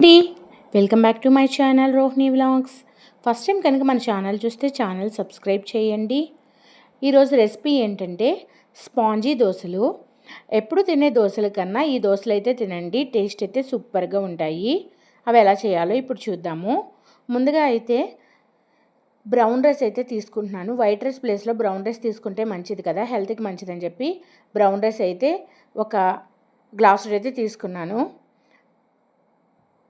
అండి. Welcome back to my channel Rohini vlogs. First time కనుక మన ఛానల్ చూస్తే ఛానల్ సబ్స్క్రైబ్ చేయండి. ఈరోజు రెసిపీ ఏంటంటే స్పాంజీ దోశలు. ఎప్పుడు తినే దోశల కన్నా ఈ దోశలు అయితే తినండి. టేస్ట్ అయితే సూపర్గా ఉంటాయి. అవి ఎలా చేయాలో ఇప్పుడు చూద్దాము. ముందుగా అయితే బ్రౌన్ రైస్ అయితే తీసుకుంటున్నాను. వైట్ రైస్ ప్లేస్లో బ్రౌన్ రైస్ తీసుకుంటే మంచిది కదా. హెల్త్కి మంచిదని చెప్పి బ్రౌన్ రైస్ అయితే ఒక గ్లాసు అయితే తీసుకున్నాను.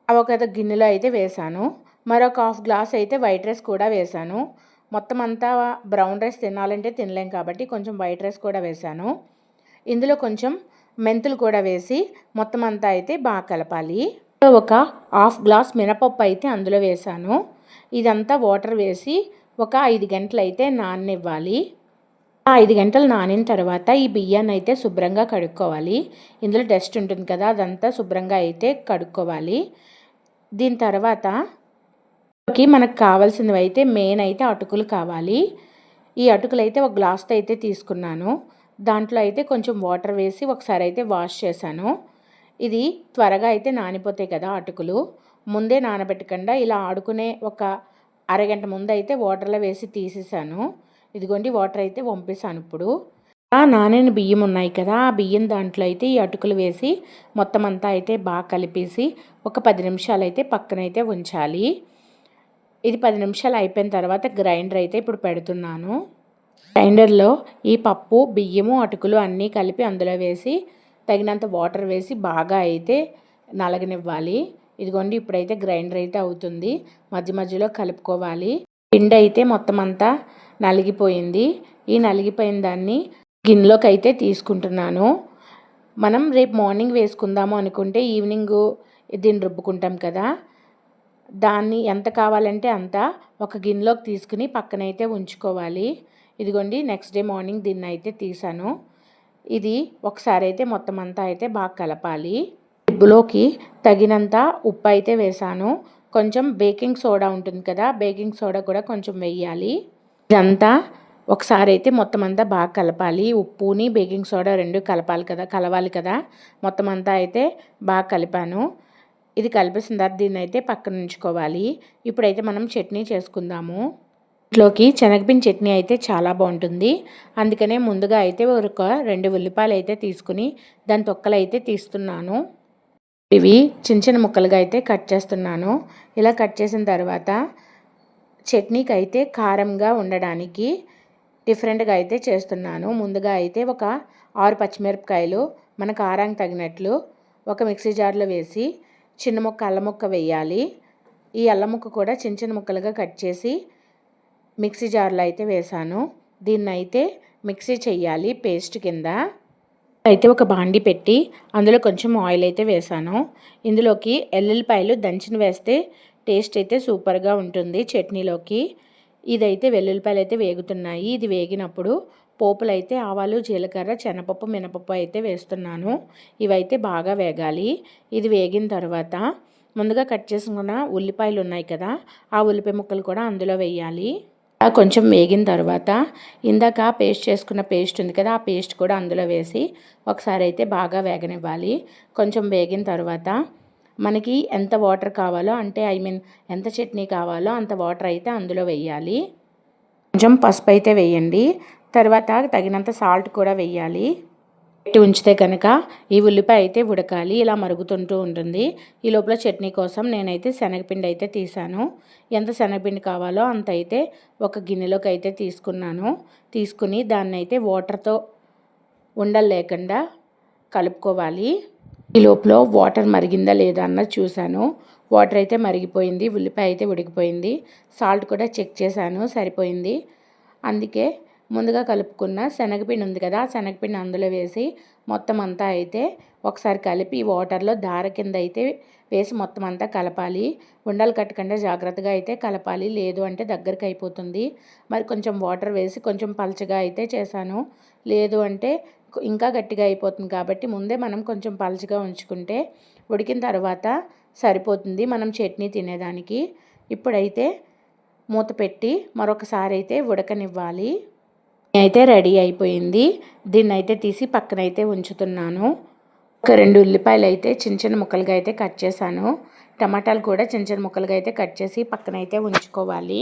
అవి ఒక గిన్నెలో అయితే వేసాను. మరొక హాఫ్ గ్లాస్ అయితే వైట్ రైస్ కూడా వేసాను. మొత్తం అంతా బ్రౌన్ రైస్ తినాలంటే తినలేం కాబట్టి కొంచెం వైట్ రైస్ కూడా వేసాను. ఇందులో కొంచెం మెంతులు కూడా వేసి మొత్తం అంతా అయితే బాగా కలపాలి. ఒక హాఫ్ గ్లాస్ మినపప్పు అయితే అందులో వేసాను. ఇదంతా వాటర్ వేసి ఒక ఐదు గంటలు అయితే నాననివ్వాలి. ఆ ఐదు గంటలు నానిన తర్వాత ఈ బియ్యాన్ని అయితే శుభ్రంగా కడుక్కోవాలి. ఇందులో డస్ట్ ఉంటుంది కదా అదంతా శుభ్రంగా అయితే కడుక్కోవాలి. దీని తర్వాత మనకు కావాల్సినవి అయితే మెయిన్ అయితే అటుకులు కావాలి. ఈ అటుకులు అయితే ఒక గ్లాస్తో అయితే తీసుకున్నాను. దాంట్లో అయితే కొంచెం వాటర్ వేసి ఒకసారి అయితే వాష్ చేశాను. ఇది త్వరగా అయితే నానిపోతాయి కదా అటుకులు. ముందే నానబెట్టకుండా ఇలా ఆడుకునే ఒక అరగంట ముందు అయితే వాటర్లో వేసి తీసేసాను ఇదిగోండి వాటర్ అయితే పంపేశాను ఇప్పుడు. నానిన బియ్యం ఉన్నాయి కదా ఆ బియ్యం దాంట్లో అయితే ఈ అటుకులు వేసి మొత్తం అంతా అయితే బాగా కలిపేసి ఒక పది నిమిషాలు అయితే పక్కనైతే ఉంచాలి. ఇది పది నిమిషాలు అయిపోయిన తర్వాత గ్రైండర్ అయితే ఇప్పుడు పెడుతున్నాను. గ్రైండర్లో ఈ పప్పు బియ్యము అటుకులు అన్నీ కలిపి అందులో వేసి తగినంత వాటర్ వేసి బాగా అయితే నలగనివ్వాలి. ఇదిగోండి ఇప్పుడైతే గ్రైండర్ అయితే అవుతుంది. మధ్య మధ్యలో కలుపుకోవాలి. పిండి అయితే మొత్తం అంతా నలిగిపోయింది. ఈ నలిగిపోయిన దాన్ని గిన్నెలోకి అయితే తీసుకుంటున్నాను. మనం రేపు మార్నింగ్ వేసుకుందాము అనుకుంటే ఈవినింగ్ దీన్ని రుబ్బుకుంటాం కదా. దాన్ని ఎంత కావాలంటే అంత ఒక గిన్నెలోకి తీసుకుని పక్కనైతే ఉంచుకోవాలి. ఇదిగోండి నెక్స్ట్ డే మార్నింగ్ దీన్ని అయితే తీసాను. ఇది ఒకసారి అయితే మొత్తం అంతా అయితే బాగా కలపాలి. ఉబ్బులోకి తగినంత ఉప్పు అయితే వేసాను. కొంచెం బేకింగ్ సోడా ఉంటుంది కదా బేకింగ్ సోడా కూడా కొంచెం వేయాలి. ఇదంతా ఒకసారి అయితే మొత్తం అంతా బాగా కలపాలి. ఉప్పుని బేకింగ్ సోడా రెండు కలపాలి కదా కలవాలి కదా. మొత్తం అంతా అయితే బాగా కలిపాను. ఇది కలిపేసిన తర్వాత దీన్ని అయితే పక్కన ఉంచుకోవాలి. ఇప్పుడైతే మనం చట్నీ చేసుకుందాము. ఇంట్లోకి శనగపిండి చట్నీ అయితే చాలా బాగుంటుంది. అందుకనే ముందుగా అయితే ఒక రెండు ఉల్లిపాయలు అయితే తీసుకుని దాని తొక్కలు అయితే తీస్తున్నాను. ఇవి చిన్న చిన్న ముక్కలుగా అయితే కట్ చేస్తున్నాను. ఇలా కట్ చేసిన తర్వాత చట్నీకి అయితే కారంగా ఉండడానికి డిఫరెంట్గా అయితే చేస్తున్నాను. ముందుగా అయితే ఒక ఆరు పచ్చిమిరపకాయలు మన కారానికి తగినట్లు ఒక మిక్సీ జార్లో వేసి చిన్న ముక్క అల్ల ముక్క వేయాలి. ఈ అల్ల ముక్క కూడా చిన్న చిన్న ముక్కలుగా కట్ చేసి మిక్సీ జార్లో అయితే వేసాను. దీన్ని అయితే మిక్సీ చెయ్యాలి పేస్ట్ కింద. అయితే ఒక బాండి పెట్టి అందులో కొంచెం ఆయిల్ అయితే వేసాను. ఇందులోకి ఎల్లుల్లిపాయలు దంచిన వేస్తే టేస్ట్ అయితే సూపర్గా ఉంటుంది చట్నీలోకి. ఇదైతే వెల్లుల్లిపాయలు అయితే వేగుతున్నాయి. ఇది వేగినప్పుడు పోపులు అయితే ఆవాలు జీలకర్ర శనపప్పు మినపప్పు అయితే వేస్తున్నాను. ఇవైతే బాగా వేగాలి. ఇది వేగిన తర్వాత ముందుగా కట్ చేసుకున్న ఉల్లిపాయలు ఉన్నాయి కదా ఆ ఉల్లిపాయ ముక్కలు కూడా అందులో వేయాలి. కొంచెం వేగిన తర్వాత ఇందాక పేస్ట్ చేసుకున్న పేస్ట్ ఉంది కదా ఆ పేస్ట్ కూడా అందులో వేసి ఒకసారి అయితే బాగా వేగనివ్వాలి. కొంచెం వేగిన తర్వాత మనకి ఎంత వాటర్ కావాలో అంటే ఐ మీన్ ఎంత చట్నీ కావాలో అంత వాటర్ అయితే అందులో వేయాలి కొంచెం పసుపు అయితే వేయండి. తర్వాత తగినంత సాల్ట్ కూడా వేయాలి. పెట్టి ఉంచితే కనుక ఈ ఉల్లిపాయ అయితే ఉడకాలి. ఇలా మరుగుతుంటూ ఉంటుంది. ఈ లోపల చట్నీ కోసం నేనైతే శనగపిండి అయితే తీసాను. ఎంత శనగపిండి కావాలో అంత అయితే ఒక గిన్నెలోకి అయితే తీసుకున్నాను. తీసుకుని దాన్ని అయితే వాటర్తో ఉండలు లేకుండా కలుపుకోవాలి. ఈ లోపల వాటర్ మరిగిందా లేదా అన్నది చూశాను. వాటర్ అయితే మరిగిపోయింది ఉల్లిపాయ అయితే ఉడికిపోయింది. సాల్ట్ కూడా చెక్ చేశాను సరిపోయింది. అందుకే ముందుగా కలుపుకున్న శనగపిండి ఉంది కదా ఆ శనగపిండి అందులో వేసి మొత్తం అంతా అయితే ఒకసారి కలిపి వాటర్లో దార కింద అయితే వేసి మొత్తం అంతా కలపాలి. ఉండలు కట్టకుండా జాగ్రత్తగా అయితే కలపాలి. లేదు అంటే దగ్గరికి అయిపోతుంది. మరి కొంచెం వాటర్ వేసి కొంచెం పలచగా అయితే చేశాను. లేదు అంటే ఇంకా గట్టిగా అయిపోతుంది కాబట్టి ముందే మనం కొంచెం పలచగా ఉంచుకుంటే ఉడికిన తర్వాత సరిపోతుంది మనం చట్నీ తినేదానికి. ఇప్పుడైతే మూత పెట్టి మరొకసారి అయితే ఉడకనివ్వాలి. అయితే రెడీ అయిపోయింది. దీన్ని అయితే తీసి పక్కనైతే ఉంచుతున్నాను. ఒక రెండు ఉల్లిపాయలు అయితే చిన్న చిన్న ముక్కలుగా అయితే కట్ చేశాను. టమాటాలు కూడా చిన్న చిన్న ముక్కలుగా అయితే కట్ చేసి పక్కన అయితే ఉంచుకోవాలి.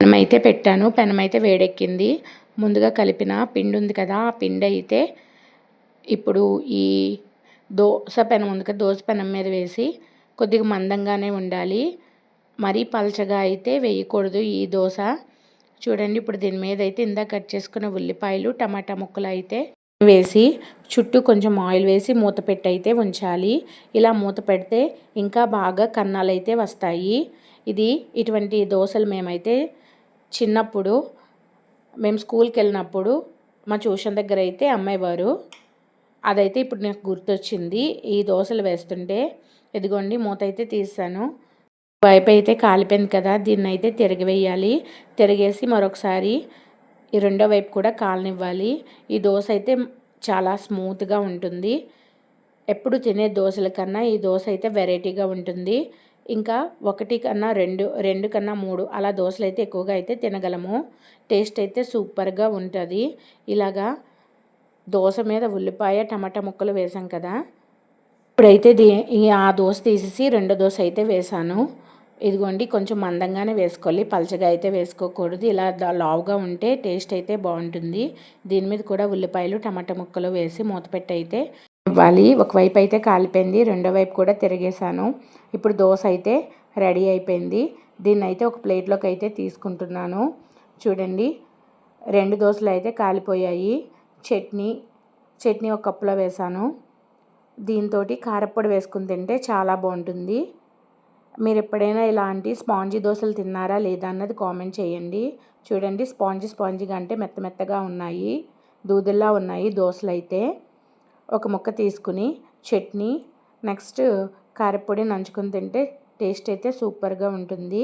పెనమైతే పెట్టాను. పెనమైతే వేడెక్కింది. ముందుగా కలిపిన పిండి ఉంది కదా ఆ పిండి అయితే ఇప్పుడు ఈ దోశ పెనం ఉంది కదా దోశ పెనం మీద వేసి కొద్దిగా మందంగానే ఉండాలి. మరీ పలచగా అయితే వేయకూడదు ఈ దోశ చూడండి ఇప్పుడు దీని మీద అయితే ఇందాక కట్ చేసుకున్న ఉల్లిపాయలు టమాటా ముక్కలు అయితే వేసి చుట్టూ కొంచెం ఆయిల్ వేసి మూత పెట్టి అయితే ఉంచాలి. ఇలా మూత పెడితే ఇంకా బాగా కన్నాలు అయితే వస్తాయి. ఇది ఇటువంటి దోశలు మేమైతే చిన్నప్పుడు మేము స్కూల్కి వెళ్ళినప్పుడు మా ట్యూషన్ దగ్గర అయితే అమ్మేవారు అదైతే ఇప్పుడు నాకు గుర్తొచ్చింది ఈ దోశలు వేస్తుంటే ఇదిగోండి మూత అయితే తీసాను వైపు అయితే కాలిపోయింది కదా దీన్ని అయితే తిరగవేయాలి తిరిగేసి మరొకసారి ఈ రెండో వైపు కూడా కాలనివ్వాలి ఈ దోశ అయితే చాలా స్మూత్గా ఉంటుంది ఎప్పుడు తినే దోశల కన్నా ఈ దోశ అయితే వెరైటీగా ఉంటుంది ఇంకా ఒకటి కన్నా రెండు రెండు కన్నా మూడు అలా దోశలు అయితే ఎక్కువగా అయితే తినగలము. టేస్ట్ అయితే సూపర్గా ఉంటుంది. ఇలాగా దోశ మీద ఉల్లిపాయ టమాటా ముక్కలు వేసాం కదా. ఇప్పుడైతే దీ ఆ దోశ తీసేసి రెండో దోశ అయితే వేసాను. ఇదిగోండి కొంచెం మందంగానే వేసుకోవాలి. పలచగా అయితే వేసుకోకూడదు. ఇలా లావుగా ఉంటే టేస్ట్ అయితే బాగుంటుంది. దీని మీద కూడా ఉల్లిపాయలు టమాటా ముక్కలు వేసి మూతపెట్టి అయితే ఇవ్వాలి ఒకవైపు అయితే కాలిపోయింది రెండో వైపు కూడా తిరిగేసాను ఇప్పుడు దోశ అయితే రెడీ అయిపోయింది. దీన్ని అయితే ఒక ప్లేట్లోకి అయితే తీసుకుంటున్నాను. చూడండి రెండు దోశలు అయితే కాలిపోయాయి. చట్నీ చట్నీ ఒక కప్పులో వేసాను దీంతో కారప్పొడి వేసుకుని తింటే చాలా బాగుంటుంది. మీరు ఎప్పుడైనా ఇలాంటి స్పాంజీ దోశలు తిన్నారా లేదా అన్నది కామెంట్ చేయండి. చూడండి స్పాంజీ స్పాంజీగా అంటే మెత్త మెత్తగా ఉన్నాయి. దూదుల్లా ఉన్నాయి దోశలు అయితే ఒక ముక్క తీసుకుని చట్నీ నెక్స్ట్ కారపొడి నంచుకొని తింటే టేస్ట్ అయితే సూపర్గా ఉంటుంది.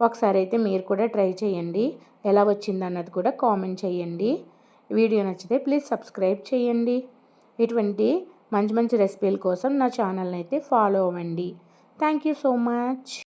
ఒకసారి అయితే మీరు కూడా ట్రై చేయండి. ఎలా వచ్చింది అన్నది కూడా కామెంట్ చేయండి. వీడియో నచ్చితే ప్లీజ్ సబ్స్క్రైబ్ చేయండి. ఇటువంటి మంచి మంచి రెసిపీల కోసం నా ఛానల్ని అయితే ఫాలో అవ్వండి. Thank you so much.